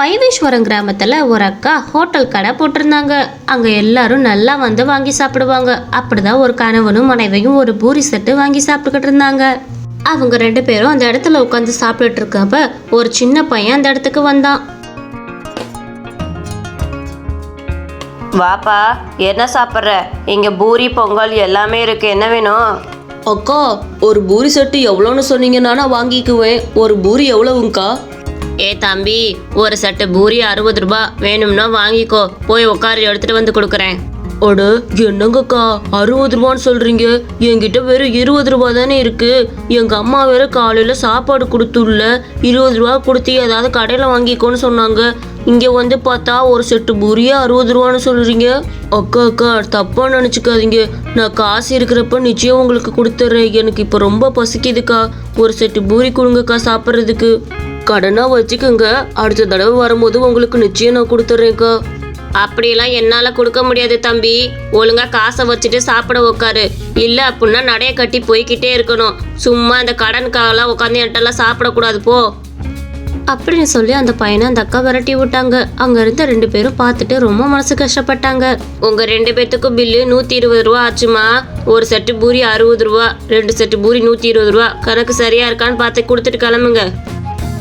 வைவேஸ்வரம் கிராமத்தில் ஒரு அக்கா ஹோட்டல் கடை போட்டிருந்தாங்க. அங்கே எல்லாரும் நல்லா வந்து வாங்கி சாப்பிடுவாங்க. அப்படிதான் ஒரு கணவனும் மனைவியும் ஒரு பூரி செட்டு வாங்கி சாப்பிட்டுக்கிட்டு இருந்தாங்க. அவங்க ரெண்டு பேரும் அந்த இடத்துல உட்காந்து சாப்பிட்டுட்டு இருக்கப்ப ஒரு சின்ன பையன் அந்த இடத்துக்கு வந்தான். வாப்பா என்ன சாப்பிட்ற? இங்கே பூரி பொங்கல் எல்லாமே இருக்கு. என்ன வேணும்? அக்கா ஒரு பூரி செட்டு எவ்வளோன்னு சொன்னீங்கன்னா நான் வாங்கிக்குவேன். ஒரு பூரி எவ்வளவுங்கக்கா ஏ தம்பி ஒரு செட்டு பூரி அறுபது ரூபாய் வேணும்னா வாங்கிக்கோ. போய் உட்காரு எடுத்துட்டு வந்து கொடுக்குறேன். அட என்னங்கக்கா? அறுபது ரூபான்னு சொல்றீங்க. என்கிட்ட வெறும் இருபது ரூபா தானே இருக்கு. எங்க அம்மா வேற காலையில சாப்பாடு கொடுத்துள்ள இருபது ரூபா கொடுத்து ஏதாவது கடையில வாங்கிக்கோன்னு சொன்னாங்க. இங்க வந்து பார்த்தா ஒரு செட்டு பூரியா அறுபது ரூபான்னு சொல்றீங்க. அக்கா அக்கா தப்பா நினைச்சுக்காதீங்க. நான் காசு இருக்கிறப்ப நிச்சயம் உங்களுக்கு கொடுத்துட்றேன் எனக்கு இப்போ ரொம்ப பசிக்குதுக்கா. ஒரு செட்டு பூரி கொடுங்கக்கா சாப்பிட்றதுக்கு. கடனா வச்சுக்கோங்க. அடுத்த தடவை வரும்போது உங்களுக்கு நிச்சயம் நான் கொடுத்துட்றேன்க்கா அப்படியெல்லாம் என்னால் கொடுக்க முடியாது தம்பி. ஒழுங்கா காசை வச்சுட்டு சாப்பிட உட்காரு இல்லை அப்படின்னா நடைய கட்டி போய்கிட்டே இருக்கணும். சும்மா இந்த கடனுக்காகலாம் உட்காந்து என்கிட்டலாம் சாப்பிடக்கூடாது போ. அப்படின்னு சொல்லி அந்த பையனை அந்த அக்கா விரட்டி விட்டாங்க. அங்க இருந்த ரெண்டு பேரும் பார்த்துட்டு ரொம்ப மனசு கஷ்டப்பட்டாங்க. உங்க ரெண்டு பேத்துக்கும் பில்லு நூத்தி இருபது ரூபா ஆச்சுமா? ஒரு செட்டு பூரி அறுபது ரூபா ரெண்டு செட்டு பூரி நூத்தி இருபது ரூபா. கணக்கு சரியா இருக்கான்னு பார்த்து கொடுத்துட்டு கிளம்புங்க.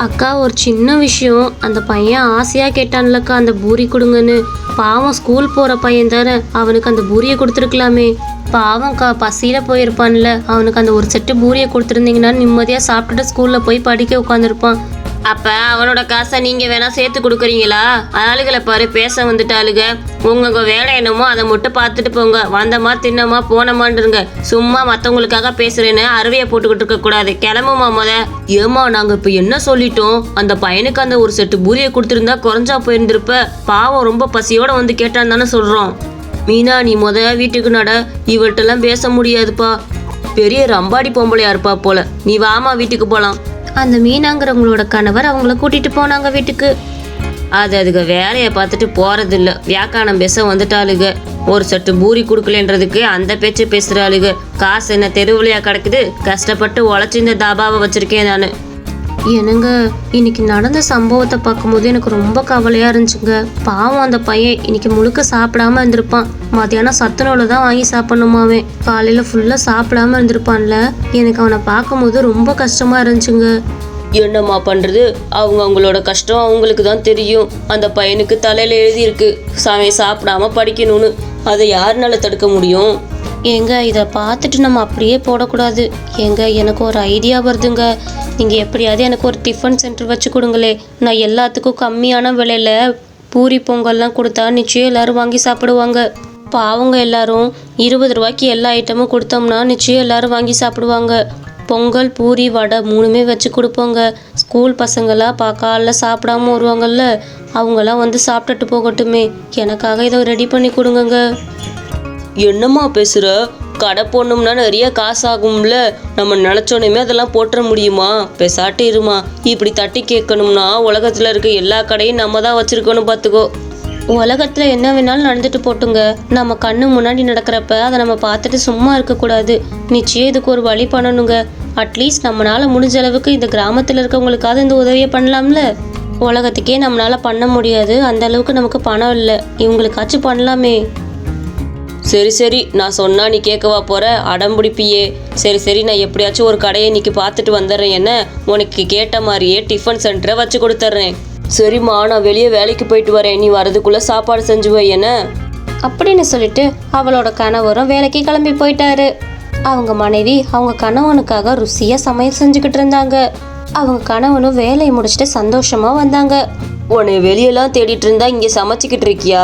அக்கா ஒரு சின்ன விஷயம். அந்த பையன் ஆசையாக கேட்டான்லக்கா அந்த பூரி கொடுங்கன்னு. பாவம் ஸ்கூல் போகிற பையன் தானே. அவனுக்கு அந்த பூரியை கொடுத்துருக்கலாமே. பாவம்க்கா பசியில் போயிருப்பான்ல. அவனுக்கு அந்த ஒரு செட்டு பூரியை கொடுத்துருந்தீங்கன்னா நிம்மதியாக சாப்பிட்டுட்டு ஸ்கூலில் போய் படிக்க உட்காந்துருப்பான் அப்ப அவனோட காசை நீங்க வேணா சேர்த்து கொடுக்குறீங்களா? ஆளுகளை பாரு பேச வந்துட்டாளுங்க உங்க வேலை என்னமோ அதை மட்டும் பார்த்துட்டு போங்க. வந்தமா தின்னமா போனமான்றங்க. சும்மா மத்தவங்களுக்காக பேசுறேன்னு அருவையை போட்டுக்கிட்டு இருக்க கூடாது. கிளம்புமா முத? ஏமா நாங்க இப்ப என்ன சொல்லிட்டோம்? அந்த பையனுக்கு அந்த ஒரு செட்டு பூரியை கொடுத்துருந்தா குறைஞ்சா போயிருந்திருப்ப. பாவம் ரொம்ப பசியோட வந்து கேட்டான்னு தானே சொல்றோம். மீனா நீ முத வீட்டுக்கு நட. இவர்கிட்டலாம் பேச முடியாதுப்பா. பெரிய ரம்பாடி பொம்பளையா இருப்பா போல. நீ வாமா வீட்டுக்கு போலாம். அந்த மீனாங்கிறவங்களோட கணவர் அவங்கள கூட்டிட்டு போனாங்க வீட்டுக்கு. அது அதுக்கு வேலையை பார்த்துட்டு போறதில்ல. வியாக்கானம் பேச வந்துட்டாளுக. ஒரு சட்டு பூரி கொடுக்கலன்றதுக்கு அந்த பேச்சு பேசுறாளுக. காசு என்ன தெருவுலையா கிடக்குது? கஷ்டப்பட்டு உழைச்சி இந்த தாபாவை வச்சிருக்கேன் நான். என்னங்க இன்னைக்கு நடந்த சம்பவத்தை பார்க்கும்போது எனக்கு ரொம்ப கவலையா இருந்துச்சுங்க. பாவம் அந்த பையன் இன்னைக்கு முழுக்க சாப்பிடாம இருந்திருப்பான். மத்தியானம் சத்துணவுல தான் வாங்கி சாப்பிடணுமாவே காலையில ஃபுல்லா சாப்பிடாம இருந்திருப்பான்ல. எனக்கு அவனை பார்க்கும்போது ரொம்ப கஷ்டமா இருந்துச்சுங்க. என்னம்மா பண்றது? அவங்க அவங்களோட கஷ்டம் அவங்களுக்கு தான் தெரியும். அந்த பையனுக்கு தலையில எழுதியிருக்கு அவன் சாப்பிடாம படிக்கணும்னு. அதை யாருனால தடுக்க முடியும்? ஏங்க இதை பார்த்துட்டு நம்ம அப்படியே போடக்கூடாது. ஏங்க எனக்கு ஒரு ஐடியா வருதுங்க. நீங்கள் எப்படியாவது எனக்கு ஒரு டிஃபன் சென்டர் வச்சு கொடுங்களே. நான் எல்லாத்துக்கும் கம்மியான விலையில பூரி பொங்கல்லாம் கொடுத்தா நிச்சயம் எல்லாரும் வாங்கி சாப்பிடுவாங்க. பாவங்க எல்லாரும் இருபது ரூபாய்க்கு எல்லா ஐட்டமும் கொடுத்தோம்னா நிச்சயம் எல்லாரும் வாங்கி சாப்பிடுவாங்க. பொங்கல் பூரி வடை மூணுமே வச்சு கொடுப்போங்க. ஸ்கூல் பசங்களாம் பா காலைல சாப்பிடாம வருவாங்கல்ல. அவங்களாம் வந்து சாப்பிட்டுட்டு போகட்டுமே. எனக்காக இதை ரெடி பண்ணி கொடுங்கங்க. என்னம்மா பேசுகிற கடை போடணும்னா நிறைய காசு ஆகும்ல நம்ம நினச்சோனையுமே அதெல்லாம் போட்டுற முடியுமா? பெசாட்டு இருமா. இப்படி தட்டி கேட்கணும்னா உலகத்தில் இருக்க எல்லா கடையும் நம்ம தான் வச்சிருக்கணும் பார்த்துக்கோ உலகத்துல என்ன வேணாலும் நடந்துட்டு போட்டுங்க. நம்ம கண்ணு முன்னாடி நடக்கிறப்ப அதை நம்ம பார்த்துட்டு சும்மா இருக்கக்கூடாது. நிச்சயம் இதுக்கு ஒரு வழி பண்ணணுங்க. அட்லீஸ்ட் நம்மளால முடிஞ்ச அளவுக்கு இந்த கிராமத்துல இருக்கவங்களுக்காவது இந்த உதவியை பண்ணலாம்ல. உலகத்துக்கே நம்மளால பண்ண முடியாது. அந்த அளவுக்கு நமக்கு பணம் இல்லை. இவங்களுக்காச்சும் பண்ணலாமே. சரி சரி நான் சொன்னா நீ கேட்கவா போற? அடம் பிடிப்பியே. சரி சரி நான் எப்படியாச்சும் ஒரு கடையை இன்னைக்கு பார்த்துட்டு வந்துடுறேன். என்ன? உனக்கு கேட்ட மாதிரியே டிஃபன் சென்டரை வச்சு கொடுத்துட்றேன். சரிம்மா நான் வெளியே வேலைக்கு போயிட்டு வரேன். நீ வரதுக்குள்ள சாப்பாடு செஞ்சு வை என்ன? அப்படின்னு சொல்லிட்டு அவளோட கணவரும் வேலைக்கு கிளம்பி போயிட்டாரு. அவங்க மனைவி அவங்க கணவனுக்காக ருசியா சமையல் செஞ்சுக்கிட்டு இருந்தாங்க. அவங்க கணவனும் வேலையை முடிச்சுட்டு சந்தோஷமா வந்தாங்க. உன்னை வெளியெல்லாம் தேடிட்டு இருந்தா இங்கே சமைச்சிக்கிட்டு இருக்கியா?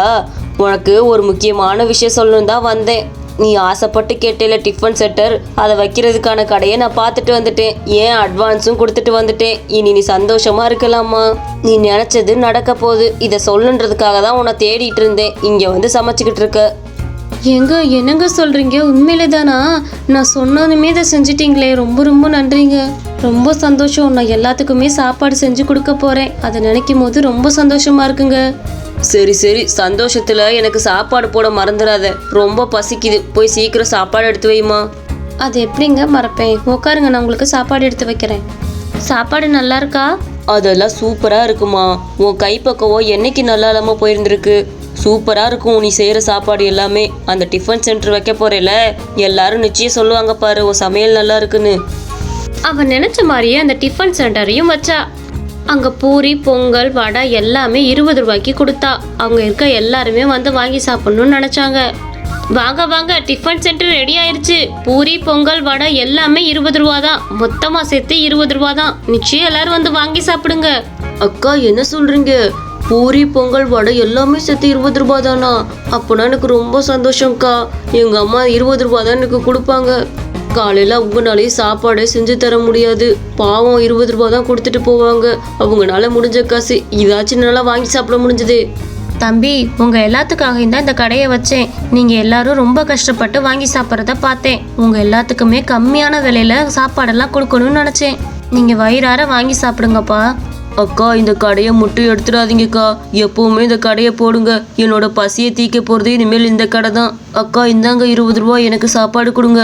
உனக்கு ஒரு முக்கியமான விஷயம் சொல்லணும் தான் வந்தேன். நீ ஆசைப்பட்டு கேட்டேல டிஃபன் செட்டர் அதை வைக்கிறதுக்கான கடையை நான் பார்த்துட்டு வந்துட்டேன். ஏன் அட்வான்ஸும் கொடுத்துட்டு வந்துட்டேன். இனி நீ சந்தோஷமா இருக்கலாமா? நீ நினைச்சது நடக்க போகுது. இதை சொல்லுன்றதுக்காக தான் உன்னை தேடிட்டு இருந்தேன். இங்கே வந்து சமைச்சிக்கிட்டு இருக்க. எங்க என்னங்க சொல்றீங்க? உண்மையில தானா? நான் சொன்னதுமே இதை செஞ்சிட்டீங்களே. ரொம்ப ரொம்ப நன்றிங்க. ரொம்ப சந்தோஷம். நான் எல்லாத்துக்குமே சாப்பாடு செஞ்சு கொடுக்க போறேன். அதை நினைக்கும் போது ரொம்ப சந்தோஷமா இருக்குங்க. சரி சரி. சந்தோஷத்துல எனக்கு சாப்பாடு போட மறந்துடாத ரொம்ப பசிக்குது. போய் சீக்கிரம் சாப்பாடு எடுத்து வைமா அது எப்படிங்க மறப்பேன்? உட்காருங்க நான் உங்களுக்கு சாப்பாடு எடுத்து வைக்கிறேன். சாப்பாடு நல்லா இருக்கா? அதெல்லாம் சூப்பரா இருக்குமா. உன் கைப்பக்குவம் என்னைக்கு நல்லா இல்லாம போயிருந்திருக்கு? சூப்பரா இருக்கும் நீ செய்யற சாப்பாடு எல்லாமே. அந்த டிஃபன் சென்டர் வைக்க போறேல. எல்லாரும் நிச்சயம் சொல்லுவாங்க பாரு உன் சமையல் நல்லா இருக்குன்னு. அவன் நினைச்ச மாதிரியே அந்த டிஃபன் சென்டரையும் வச்சா. அங்கே பூரி பொங்கல் வடை எல்லாமே இருபது ரூபாய்க்கு கொடுத்தா. அவங்க இருக்க எல்லாருமே வந்து வாங்கி சாப்பிடணும்னு நினச்சாங்க. வாங்க வாங்க டிஃபன் சென்டர் ரெடி ஆயிருச்சு. பூரி பொங்கல் வடை எல்லாமே இருபது ரூபா தான் மொத்தமாக சேர்த்து இருபது ரூபா தான் நிச்சயம் எல்லாரும் வந்து வாங்கி சாப்பிடுங்க. அக்கா என்ன சொல்றீங்க? பூரி பொங்கல் வடை எல்லாமே சேர்த்து இருபது ரூபா தானா அப்போனா எனக்கு ரொம்ப சந்தோஷம்க்கா. எங்கள் அம்மா இருபது ரூபா தான் எனக்கு கொடுப்பாங்க. காலையில அவங்கனாலே சாப்பாடே செஞ்சு தர முடியாது. பாவம் இருபது ரூபாய் தான் கொடுத்துட்டு போவாங்க. அவங்கனால முடிஞ்ச காசு இதாச்சும் நல்லா வாங்கி சாப்பிட முடிஞ்சது. தம்பி உங்க எல்லாத்துக்காக தான் இந்த கடையை வச்சேன். நீங்க எல்லாரும் ரொம்ப கஷ்டப்பட்டு வாங்கி சாப்பிட்றத பார்த்தேன். உங்க எல்லாத்துக்குமே கம்மியான விலையில சாப்பாடெல்லாம் கொடுக்கணும்னு நினைச்சேன். நீங்க வயிறார வாங்கி சாப்பிடுங்கப்பா. அக்கா இந்த கடையை மட்டும் எடுத்துடாதீங்கக்கா. எப்பவுமே இந்த கடையை போடுங்க. என்னோட பசியை தீக்க போறது இனிமேல் இந்த கடை தான். அக்கா இந்தாங்க இருபது ரூபாய் எனக்கு சாப்பாடு கொடுங்க.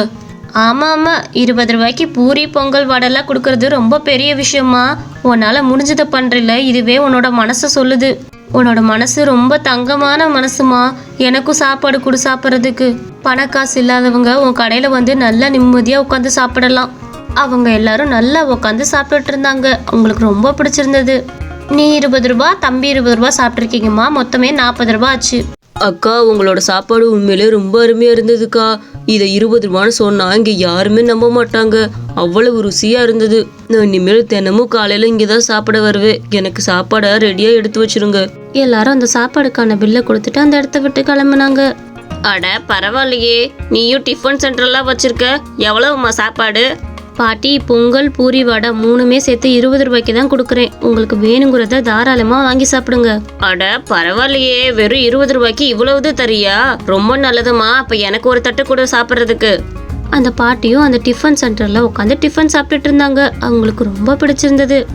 ஆமாம் ஆமாம் இருபது ரூபாய்க்கு பூரி பொங்கல் வடைலாம் கொடுக்கறது ரொம்ப பெரிய விஷயமா உன்னால் முடிஞ்சதை பண்ணுறில்ல இதுவே உன்னோட மனசை சொல்லுது. உன்னோட மனசு ரொம்ப தங்கமான மனசுமா. எனக்கும் சாப்பாடு கொடு சாப்பிட்றதுக்கு. பணக்காசு இல்லாதவங்க உன் கடையில் வந்து நல்லா நிம்மதியாக உட்காந்து சாப்பிடலாம். அவங்க எல்லாரும் நல்லா உட்காந்து சாப்பிட்டுட்டு இருந்தாங்க. அவங்களுக்கு ரொம்ப பிடிச்சிருந்தது. நீ இருபது ரூபா தம்பி இருபது ரூபா சாப்பிட்ருக்கீங்கம்மா மொத்தமே நாற்பது ரூபா ஆச்சு. அக்கா உங்களோட சாப்பாடு உண்மையிலே ரொம்ப அருமையா இருந்ததுக்கா. இதை இருபது ரூபான்னு சொன்னா இங்க யாருமே நம்ப மாட்டாங்க. அவ்வளவு ருசியா இருந்தது. நான் இனிமேல் தினமும் காலையில இங்கே தான் சாப்பிட வருவேன். எனக்கு சாப்பாடை ரெடியா எடுத்து வச்சிருங்க. எல்லாரும் அந்த சாப்பாடுக்கான பில்லை கொடுத்துட்டு அந்த இடத்த விட்டு கிளம்புனாங்க. அட பரவாயில்லையே. நீயும் டிஃபன் சென்டர்லாம் வச்சிருக்க. எவ்வளவுமா சாப்பாடு? பாட்டி பொங்கல் பூரி வடை மூணுமே சேர்த்து இருபது ரூபாய்க்கு தான் கொடுக்குறேன். உங்களுக்கு வேணுங்கிறத தாராளமாக வாங்கி சாப்பிடுங்க. அட பரவாயில்லையே. வெறும் இருபது ரூபாய்க்கு இவ்வளவுது தரியா? ரொம்ப நல்லதுமா. அப்ப எனக்கு ஒரு தட்டு கூட சாப்பிட்றதுக்கு. அந்த பாட்டியும் அந்த டிஃபன் சென்டரில் உட்காந்து டிஃபன் சாப்பிட்டுட்டு இருந்தாங்க. அவங்களுக்கு ரொம்ப பிடிச்சிருந்தது.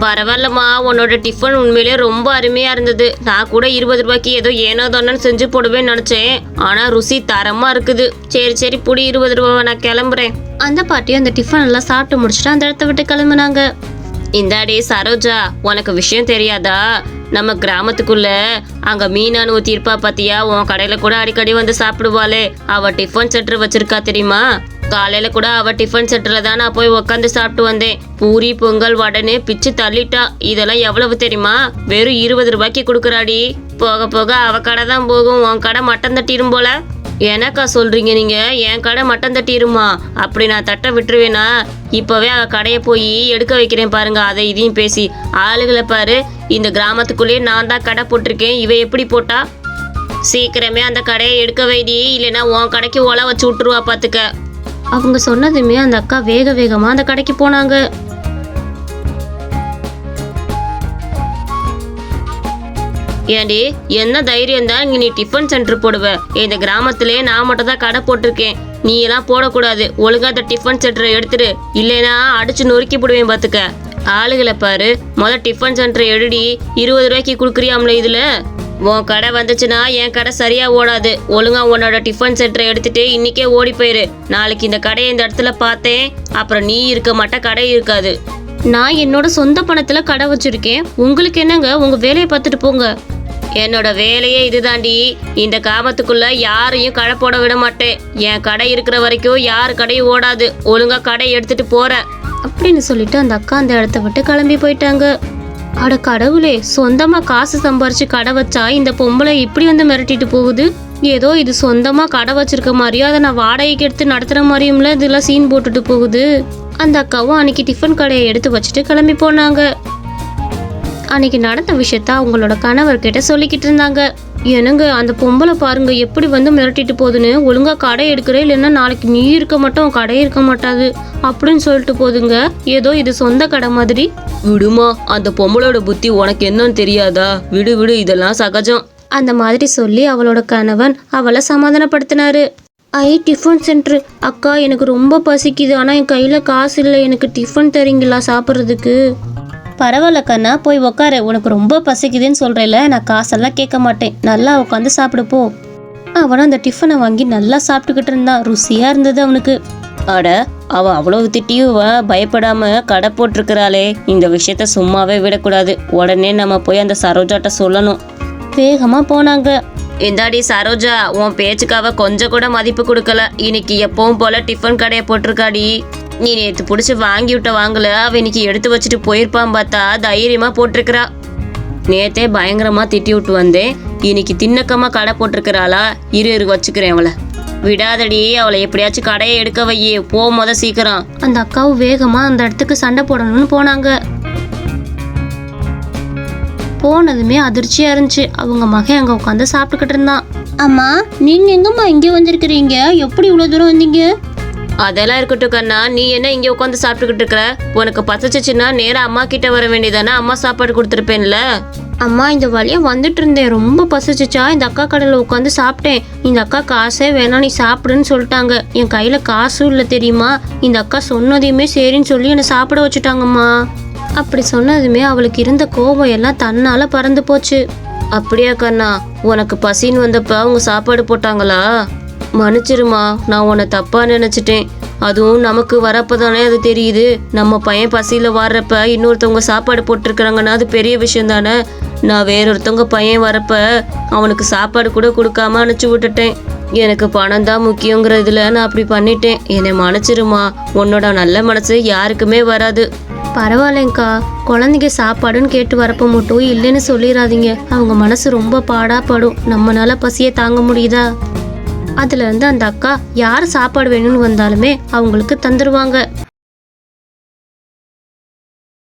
பரவாயில்லம்மா. உன்னோட டிஃபன் உண்மையிலே ரொம்ப அருமையா இருந்தது. நான் கூட இருபது ரூபாய்க்கு ஏதோ ஏனோ தானோன்னு செஞ்சு போடுவேன்னு நினைச்சேன். ஆனா ருசி தரமா இருக்குது. சரி சரி புடி இருபது ரூபாவை நான் கிளம்புறேன். அந்த பாட்டியும் அந்த டிஃபன் எல்லாம் சாப்பிட்டு முடிச்சுட்டு அந்த இடத்த விட்டு கிளம்புனாங்க. இந்தாடி சரோஜா உனக்கு விஷயம் தெரியாதா? நம்ம கிராமத்துக்குள்ள அங்க மீனானு ஊத்தி இருப்பா பாத்தியா? உன் கடையில கூட அடிக்கடி வந்து சாப்பிடுவாளே. அவ டிஃபன் சென்டர் வச்சிருக்கா தெரியுமா? காலையில கூட அவ டிஃபன் சென்டர்ல தான் நான் போய் உக்காந்து சாப்பிட்டு வந்தேன். பூரி பொங்கல் உடனே பிச்சு தள்ளிட்டா. இதெல்லாம் எவ்வளவு தெரியுமா? வெறும் இருபது ரூபாய்க்கு கொடுக்குறாடி. போக போக அவ கடை தான் போகும். உன் கடை மட்டம் தட்டிடும் போல. எனக்கா சொல்றீங்க நீங்க? என் கடை மட்டம் தட்டிருமா? அப்படி நான் தட்ட விட்டுருவேனா? இப்பவே அவ கடையை போய் எடுக்க வைக்கிறேன் பாருங்க அதை இதையும் பேசி. ஆளுகளை பாரு இந்த கிராமத்துக்குள்ளேயே நான் தான் கடை போட்டிருக்கேன் இவ எப்படி போட்டா? சீக்கிரமே அந்த கடையை எடுக்க வைடி இல்லைன்னா உன் கடைக்கு ஒலை வச்சு விட்டுருவா பாத்துக்க. அவங்க சொன்னதுமே அந்த அக்கா வேக வேகமாக அந்த கடைக்கு போனாங்க. ஏண்டி என்ன தைரியம் தான் இங்க நீ டிஃபன் சென்டர் போடுவ? இந்த கிராமத்திலே நான் மட்டும் தான் கடை போட்டிருக்கேன். நீ எல்லாம் போடக்கூடாது. ஒழுங்கா அந்த டிஃபன் சென்டரை எடுத்துரு இல்லைன்னா அடிச்சு நொறுக்கி போடுவேன் பாத்துக்க. ஆளுகளை பாரு. முத டிஃபன் சென்டரை எடுடி. இருபது ரூபாய்க்கு கொடுக்குறியாம்ல இதுல? உன் கடை வந்துச்சுன்னா என் கடை சரியா ஓடாது. ஒழுங்கா உன்னோட டிஃபன் சென்டரை எடுத்துட்டு இன்னைக்கே ஓடி போயிரு. நாளைக்கு இந்த கடையை இந்த இடத்துல பார்த்தேன். அப்புறம் நீ இருக்க மாட்ட கடை இருக்காது. நான் என்னோட சொந்த பணத்தில் கடை வச்சிருக்கேன். உங்களுக்கு என்னங்க? உங்கள் வேலையை பார்த்துட்டு போங்க. என்னோட வேலையே இதுதாண்டி. இந்த காமத்துக்குள்ள யாரையும் கடை போட விட மாட்டேன். என் கடை இருக்கிற வரைக்கும் யார் கடையும் ஓடாது. ஒழுங்கா கடை எடுத்துட்டு போற. அப்படின்னு சொல்லிட்டு அந்த அக்கா அந்த இடத்த விட்டு கிளம்பி போயிட்டாங்க. அட கடவுளே சொந்தமா காசு சம்பாரிச்சு கடை வச்சா இந்த பொம்பளை இப்படி வந்து மிரட்டிட்டு போகுது? ஏதோ இது சொந்தமா கடை வச்சிருக்க மாதிரியோ? அதை நான் வாடகைக்கு எடுத்து நடத்துற மாதிரியும்ல? இதெல்லாம் சீன் போட்டுட்டு போகுது. அந்த அக்காவும் அன்னைக்கு டிஃபன் கடையை எடுத்து வச்சுட்டு கிளம்பி போனாங்க. அன்னைக்கு நடந்த விஷயத்த அவங்களோட கணவர்கிட்ட சொல்லிக்கிட்டு இருந்தாங்க. என்னங்க அந்த பொம்பளை பாருங்க எப்படி வந்து மிரட்டிட்டு போகுதுன்னு? ஒழுங்கா கடை எடுக்கிற இல்லைன்னா நாளைக்கு நீ இருக்க மாட்டோம் கடை இருக்க மாட்டாது. அப்படின்னு சொல்லிட்டு போதுங்க. ஏதோ இது சொந்த கடை மாதிரி. விடுமா அந்த பொம்பளோட புத்தி உனக்கு என்னன்னு தெரியாதா? விடு விடு இதெல்லாம் சகஜம். அந்த மாதிரி சொல்லி அவளோட கணவன் அவளை சமாதானப்படுத்தினாரு. ஐ டிஃபன் சென்டர். அக்கா எனக்கு ரொம்ப பசிக்குது. ஆனால் என் கையில் காசு இல்லை. எனக்கு டிஃபன் தரீங்களா சாப்பிட்றதுக்கு? பரவாயில்ல கண்ணா போய் உக்கார. உனக்கு ரொம்ப பசிக்குதுன்னு சொல்கிறேல நான் காசெல்லாம் கேட்க மாட்டேன். நல்லா உட்காந்து சாப்பிடு போ. அவனும் அந்த டிஃபனை வாங்கி நல்லா சாப்பிட்டுக்கிட்டு இருந்தான். ருசியாக இருந்தது அவனுக்கு. அட அவ அவ்வளவு திட்டியும் பயப்படாம கடை போட்டிருக்கிறாளே. இந்த விஷயத்த சும்மாவே விடக்கூடாது. உடனே நம்ம போய் அந்த சரோஜாட்ட சொல்லணும். வேகமா போனாங்க. இந்தாடி சரோஜா உன் பேச்சுக்காக கொஞ்சம் கூட மதிப்பு கொடுக்கல. இன்னைக்கு எப்பவும் போல டிஃபன் கடையை போட்டிருக்காடி. நீ நேற்று பிடிச்சி வாங்கி விட்ட வாங்கல அவ இன்னைக்கு எடுத்து வச்சுட்டு போயிருப்பான் பார்த்தா தைரியமா போட்டிருக்கிறா. நேத்தே பயங்கரமா திட்டி விட்டு வந்தேன். இன்னைக்கு தின்னக்கமா கடை போட்டிருக்கிறாளா? இரு இரு வச்சுக்கிறேன் அவளை. விடாதடி அவளை எப்படியாச்சும் கடையை எடுக்க வையே. போ போத சீக்கிரம். அந்த அக்காவும் வேகமா அந்த இடத்துக்கு சண்டை போடணும்னு போனாங்க. போனதுமே அதிர்ச்சியா இருந்துச்சு. அவங்க மகன் அங்க உட்காந்து சாப்பிட்டுக்கிட்டு இருந்தான். அம்மா நீங்க எங்கம்மா இங்கே வந்திருக்கிறீங்க? எப்படி இவ்வளவு தூரம் வந்தீங்க? அதெல்லாம் இருக்கட்டும் கண்ணா நீ என்ன இங்க உட்காந்து சாப்பிட்டுக்கிட்டு இருக்கிற? உனக்கு பசிச்சுச்சுன்னா நேரா அம்மா கிட்ட வர வேண்டியதானே? அம்மா சாப்பாடு கொடுத்துருப்பேன்ல. அம்மா இந்த வழியா வந்துட்டு இருந்தேன். ரொம்ப பசிச்சுச்சா? இந்த அக்கா கடையில் உட்காந்து சாப்பிட்டேன். இந்த அக்கா காசே வேணாம் நீ சாப்பிடுன்னு சொல்லிட்டாங்க. என் கையில காசும் இல்லை தெரியுமா? இந்த அக்கா சொன்னதையுமே சரின்னு சொல்லி என்னை சாப்பிட வச்சுட்டாங்கம்மா. அப்படி சொன்னதுமே அவளுக்கு இருந்த கோபம் எல்லாம் தன்னால பறந்து போச்சு. அப்படியா கண்ணா உனக்கு பசின்னு வந்தப்ப அவங்க சாப்பாடு போட்டாங்களா? மன்னிச்சிருமா நான் உன்னை தப்பா நினைச்சிட்டேன். அதுவும் நமக்கு வரப்ப தானே அது தெரியுது. நம்ம பையன் பசியில் வர்றப்ப இன்னொருத்தவங்க சாப்பாடு போட்டிருக்கிறாங்கன்னா அது பெரிய விஷயம் தானே நான் வேறொருத்தவங்க பையன் வரப்ப அவனுக்கு சாப்பாடு கூட கொடுக்காம அனுப்பிச்சி விட்டுட்டேன். எனக்கு பணம் தான் முக்கியங்கிறதுல நான் அப்படி பண்ணிட்டேன். என்னை மன்னிச்சிருமா உன்னோட நல்ல மனசு யாருக்குமே வராது. பரவாயில்லைங்க்கா குழந்தைங்க சாப்பாடுன்னு கேட்டு வரப்ப மட்டும் இல்லைன்னு சொல்லிடாதீங்க அவங்க மனசு ரொம்ப பாடாப்படும். நம்மளால பசியை தாங்க முடியுதா? அதுல இருந்து அந்த அக்கா யார் சாப்பாடு வேணும்னு வந்தாலுமே அவங்களுக்கு தந்துருவாங்க.